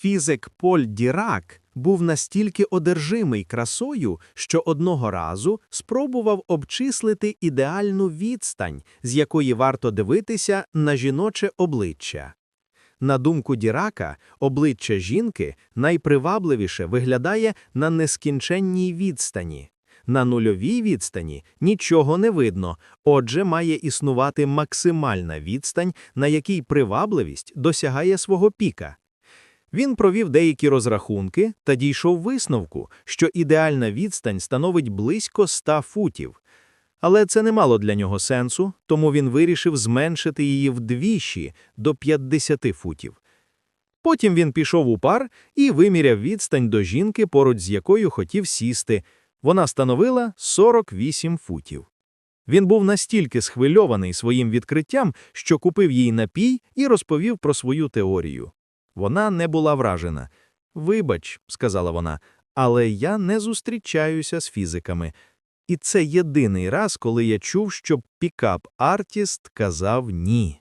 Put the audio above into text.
Фізик Поль Дірак був настільки одержимий красою, що одного разу спробував обчислити ідеальну відстань, з якої варто дивитися на жіноче обличчя. На думку Дірака, обличчя жінки найпривабливіше виглядає на нескінченній відстані. На нульовій відстані нічого не видно, отже, має існувати максимальна відстань, на якій привабливість досягає свого піка. Він провів деякі розрахунки та дійшов висновку, що ідеальна відстань становить близько 100 футів. Але це не мало для нього сенсу, тому він вирішив зменшити її вдвічі до 50 футів. Потім він пішов у пар і виміряв відстань до жінки, поруч з якою хотів сісти. Вона становила 48 футів. Він був настільки схвильований своїм відкриттям, що купив їй напій і розповів про свою теорію. Вона не була вражена. Вибач, сказала вона, але я не зустрічаюся з фізиками. І це єдиний раз, коли я чув, що пікап-артіст казав ні.